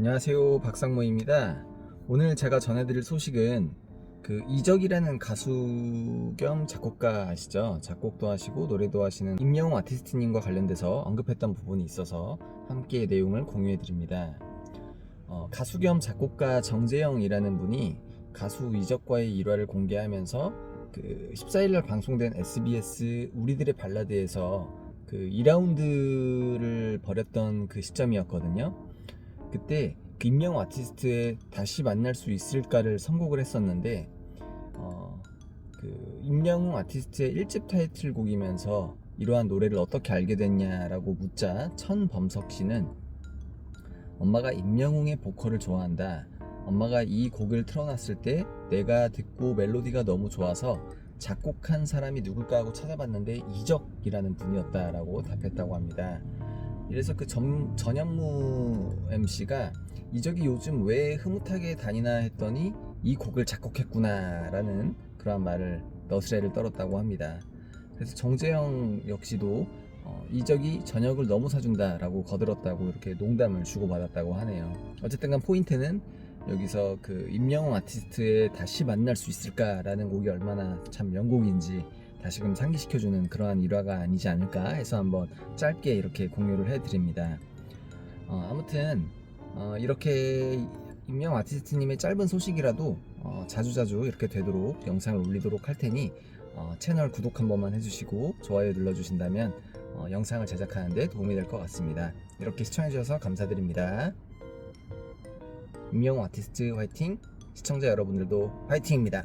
안녕하세요 박상모입니다. 오늘 제가 전해드릴 소식은 그 이적이라는 가수 겸 작곡가 아시죠? 작곡도 하시고 노래도 하시는 임영웅 아티스트님과 관련돼서 언급했던 부분이 있어서 함께 내용을 공유해 드립니다. 어, 가수 겸 작곡가 정재영이라는 분이 가수 이적과의 일화를 공개하면서 그 14일날 방송된 SBS 우리들의 발라드에서 그 2라운드를 벌였던 그 시점이었거든요. 그때 그 임영웅 아티스트의 다시 만날 수 있을까를 선곡을 했었는데 어, 그 임영웅 아티스트의 1집 타이틀곡이면서 이러한 노래를 어떻게 알게 됐냐라고 묻자 천범석 씨는 엄마가 임영웅의 보컬을 좋아한다. 엄마가 이 곡을 틀어놨을 때 내가 듣고 멜로디가 너무 좋아서 작곡한 사람이 누굴까 하고 찾아봤는데 이적이라는 분이었다라고 답했다고 합니다. 이래서 그 전, 전현무 MC가 이적이 요즘 왜 흐뭇하게 다니나 했더니 이 곡을 작곡했구나라는 그러한 말을 너스레를 떨었다고 합니다. 그래서 정재영 역시도 어, 이적이 저녁을 너무 사준다라고 거들었다고 이렇게 농담을 주고받았다고 하네요. 어쨌든 간 포인트는 여기서 그 임영웅 아티스트의 다시 만날 수 있을까라는 곡이 얼마나 참 명곡인지 다시금 상기시켜주는 그러한 일화가 아니지 않을까 해서 한번 짧게 이렇게 공유를 해드립니다. 어, 아무튼 어, 이렇게 임영 아티스트님의 짧은 소식이라도 어, 자주자주 이렇게 되도록 영상을 올리도록 할 테니 어, 채널 구독 한 번만 해주시고 좋아요 눌러주신다면 어, 영상을 제작하는데 도움이 될 것 같습니다. 이렇게 시청해주셔서 감사드립니다. 임영웅 아티스트 화이팅! 시청자 여러분들도 화이팅입니다.